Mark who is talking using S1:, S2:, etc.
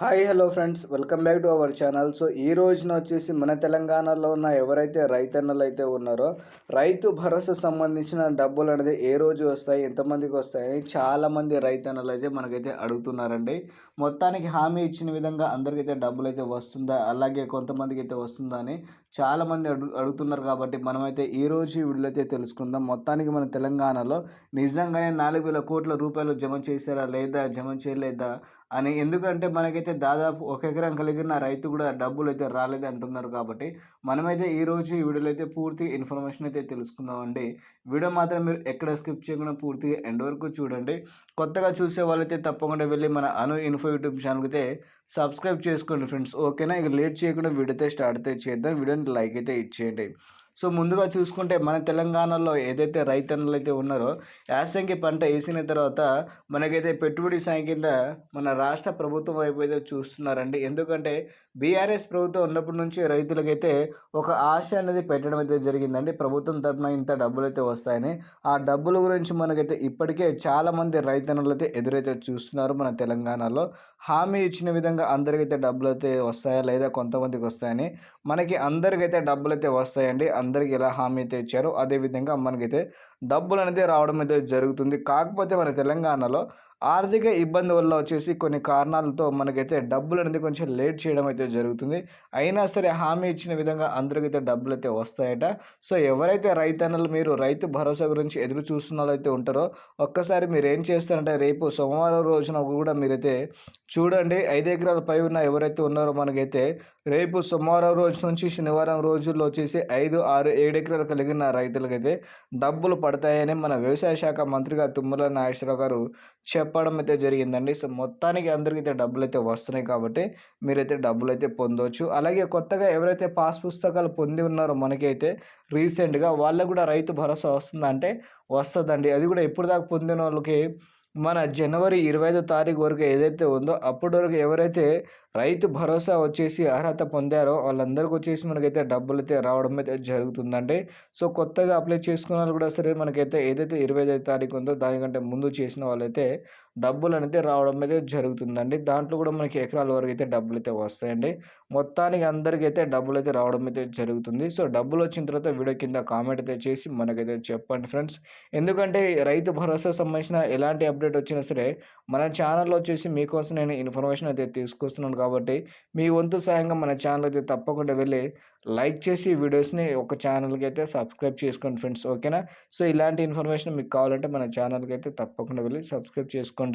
S1: Hi hello friends welcome back to our channel so ఈ రోజున వచ్చేసి మన తెలంగాణలో ఉన్న ఎవరైతే రైతన్నలు అయితే ఉన్నారో రైతు భరోసా సంబంధించిన డబ్బులు అనేది ఏ రోజు వస్తాయి ఎంతమందికి వస్తాయని చాలామంది రైతన్నలు అయితే మనకైతే అడుగుతున్నారండి. మొత్తానికి హామీ ఇచ్చిన విధంగా అందరికైతే డబ్బులు అయితే వస్తుందా? అలాగే కొంతమందికి అయితే వస్తుందా అని చాలామంది అడుగు అడుగుతున్నారు కాబట్టి మనమైతే ఈ రోజు వీడియోలో అయితే తెలుసుకుందాం. మొత్తానికి మన తెలంగాణలో నిజంగానే నాలుగు వేల కోట్ల రూపాయలు జమ చేశారా లేదా జమ చేయలేదా అని ఎందుకంటే మనకైతే దాదాపు ఒక ఎకరం కలిగిన రైతు కూడా డబ్బులు అయితే రాలేదు అంటున్నారు కాబట్టి మనమైతే ఈరోజు ఈ వీడియోలో అయితే పూర్తి ఇన్ఫర్మేషన్ అయితే తెలుసుకుందామండి. వీడియో మాత్రం మీరు ఎక్కడ స్కిప్ చేయకుండా పూర్తిగా ఎండ్ వరకు చూడండి. కొత్తగా చూసే వాళ్ళైతే తప్పకుండా వెళ్ళి మన అను ఇన్ఫో యూట్యూబ్ ఛానల్కి అయితే సబ్స్క్రైబ్ చేసుకోండి ఫ్రెండ్స్. ఓకేనా? ఇక లేట్ చేయకుండా వీడియో అయితే స్టార్ట్ అయితే చేద్దాం. వీడియోని లైక్ అయితే ఇచ్చేయండి. సో ముందుగా చూసుకుంటే మన తెలంగాణలో ఏదైతే రైతన్నులు అయితే ఉన్నారో యాసంగి పంట వేసిన తర్వాత మనకైతే పెట్టుబడి సాయం కింద మన రాష్ట్ర ప్రభుత్వం వైపు అయితే చూస్తున్నారండి. ఎందుకంటే బీఆర్ఎస్ ప్రభుత్వం ఉన్నప్పటి నుంచి రైతులకైతే ఒక ఆశ అనేది పెట్టడం అయితే జరిగిందండి. ప్రభుత్వం తరఫున ఇంత డబ్బులు అయితే వస్తాయని. ఆ డబ్బుల గురించి మనకైతే ఇప్పటికే చాలామంది రైతన్నులు అయితే ఎదురైతే చూస్తున్నారు మన తెలంగాణలో. హామీ ఇచ్చిన విధంగా అందరికైతే డబ్బులు అయితే వస్తాయా లేదా కొంతమందికి వస్తాయని. మనకి అందరికైతే డబ్బులు అయితే వస్తాయండి. అందరికి ఎలా హామీ అయితే ఇచ్చారో అదేవిధంగా మనకైతే డబ్బులు అనేది రావడం అయితే జరుగుతుంది. కాకపోతే మన తెలంగాణలో ఆర్థిక ఇబ్బంది వల్ల వచ్చేసి కొన్ని కారణాలతో మనకైతే డబ్బులు అనేది కొంచెం లేట్ చేయడం అయితే జరుగుతుంది. అయినా సరే హామీ ఇచ్చిన విధంగా అందరికైతే డబ్బులు అయితే వస్తాయట. సో ఎవరైతే రైతన్నలు మీరు రైతు భరోసా గురించి ఎదురు చూస్తున్న అయితే ఉంటారో ఒక్కసారి మీరు ఏం చేస్తారంటే రేపు సోమవారం రోజున కూడా మీరైతే చూడండి. ఐదు ఎకరాల పై ఉన్న ఎవరైతే ఉన్నారో మనకైతే రేపు సోమవారం రోజు నుంచి శనివారం రోజుల్లో వచ్చేసి ఐదు ఆరు ఏడు ఎకరాలు కలిగిన రైతులకైతే డబ్బులు పడతాయని మన వ్యవసాయ శాఖ మంత్రిగా తుమ్మల నాగేశ్వరరావు గారు చెప్పడం అయితే జరిగిందండి. సో మొత్తానికి అందరికీ అయితే డబ్బులు అయితే వస్తున్నాయి కాబట్టి మీరైతే డబ్బులు అయితే పొందవచ్చు అలాగే కొత్తగా ఎవరైతే పాస్ పుస్తకాలు పొంది ఉన్నారో మనకైతే రీసెంట్గా వాళ్ళకు కూడా రైతు భరోసా వస్తుందంటే వస్తుందండి. అది కూడా ఎప్పుడు దాకా పొందిన వాళ్ళకి మన జనవరి ఇరవై ఐదో తారీఖు వరకు ఏదైతే ఉందో అప్పటి వరకు ఎవరైతే రైతు భరోసా వచ్చేసి అర్హత పొందారో వాళ్ళందరికీ వచ్చేసి మనకైతే డబ్బులు అయితే రావడం అయితే జరుగుతుందండి. సో కొత్తగా అప్లై చేసుకున్న వాళ్ళు కూడా సరే మనకైతే ఏదైతే ఇరవై ఐదో తారీఖు ఉందో దానికంటే ముందు చేసిన వాళ్ళైతే డబ్బులు అనేది రావడం అయితే జరుగుతుందండి. దాంట్లో కూడా మనకి ఎకరాల వరకు అయితే డబ్బులు అయితే వస్తాయండి. మొత్తానికి అందరికీ అయితే డబ్బులు అయితే రావడం అయితే జరుగుతుంది. సో డబ్బులు వచ్చిన తర్వాత వీడియో కింద కామెంట్ అయితే చేసి మనకైతే చెప్పండి ఫ్రెండ్స్. ఎందుకంటే రైతు భరోసా సంబంధించిన ఎలాంటి అప్డేట్ వచ్చినా సరే మన ఛానల్లో వచ్చేసి మీకోసం నేను ఇన్ఫర్మేషన్ అయితే తీసుకొస్తున్నాను కాబట్టి మీ వంతు సాయంగా మన ఛానల్ అయితే తప్పకుండా వెళ్ళి లైక్ చేసి వీడియోస్ని ఒక ఛానల్కి అయితే సబ్స్క్రైబ్ చేసుకోండి ఫ్రెండ్స్ ఓకేనా? సో ఇలాంటి ఇన్ఫర్మేషన్ మీకు కావాలంటే మన ఛానల్కి అయితే తప్పకుండా వెళ్ళి సబ్స్క్రైబ్ చేసుకోండి.